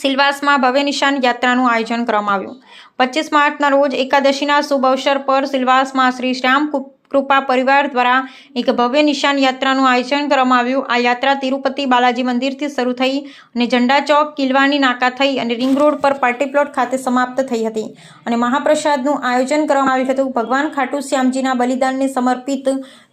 સિલવાસમાં ભવ્ય નિશાન યાત્રાનું આયોજન કરવામાં આવ્યું. પચીસ માર્ચના રોજ એકાદશીના શુભ અવસર પર સિલવાસમાં શ્રી શ્યામ કૃપા પરિવાર દ્વારા એક ભવ્ય નિશાન યાત્રાનું આયોજન કરવામાં આવ્યું. આ યાત્રા તિરુપતિ બાલાજી મંદિરથી શરૂ થઈ અને ઝંડા ચોક, કિલવાની નાકા થઈ અને રિંગ રોડ પર પાર્ટી પ્લોટ ખાતે સમાપ્ત થઈ હતી. અને મહાપ્રસાદનું આયોજન કરવામાં આવ્યું હતું. ભગવાન ખાટુ શ્યામજીના બલિદાનને સમર્પિત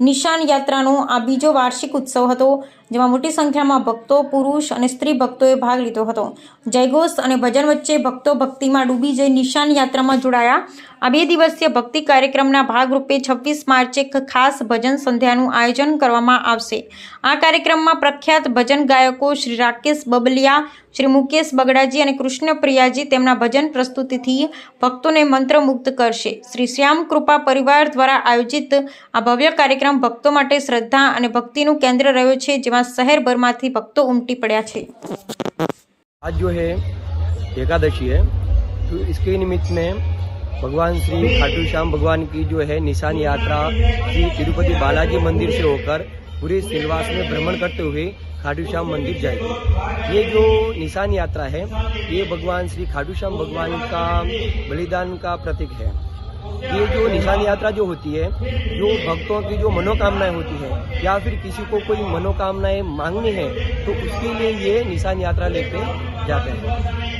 નિશાન યાત્રાનો આ બીજો વાર્ષિક ઉત્સવ હતો, જેમાં મોટી સંખ્યામાં ભક્તો, પુરુષ અને સ્ત્રી ભક્તોએ ભાગ લીધો હતો. જયઘોષ અને ભજન વચ્ચે ભક્તો ભક્તિમાં ડૂબી જઈ નિશાન યાત્રામાં જોડાયા. આ બે દિવસીય ભક્તિ કાર્યક્રમના ભાગરૂપે છવ્વીસ માર્ચે એક ખાસ ભજન સંધ્યાનું આયોજન કરવામાં આવશે આ કાર્યક્રમમાં પ્રખ્યાત ભજન ગાયકો શ્રી રાકેશ બબલિયા શ્રી મુકેશ બગડાજી અને કૃષ્ણ પ્રિયાજી તેમના ભજન પ્રસ્તુતિથી ભક્તોને મંત્રમુગ્ધ કરશે શ્રી શ્યામ કૃપા પરિવાર દ્વારા આયોજિત આ ભવ્ય કાર્યક્રમ ભક્તો માટે શ્રદ્ધા અને ભક્તિનું કેન્દ્ર રહ્યો છે જેમાં શહેરભરમાંથી ભક્તો ઉમટી પડ્યા છે आज जो है एकादशी है तो इसके निमित्त में भगवान श्री खाटू श्याम भगवान की जो है निशान यात्रा श्री तिरुपति बालाजी मंदिर से होकर पूरे सिलवास में भ्रमण करते हुए खाटू श्याम मंदिर जाएगी। ये जो निशान यात्रा है, ये भगवान श्री खाटू श्याम भगवान का बलिदान का प्रतीक है। ये जो निशान यात्रा जो होती है, जो भक्तों की जो मनोकामनाएँ होती है, या फिर किसी को कोई मनोकामनाएँ मांगनी है तो उसके लिए ये निशान यात्रा लेके जाते हैं।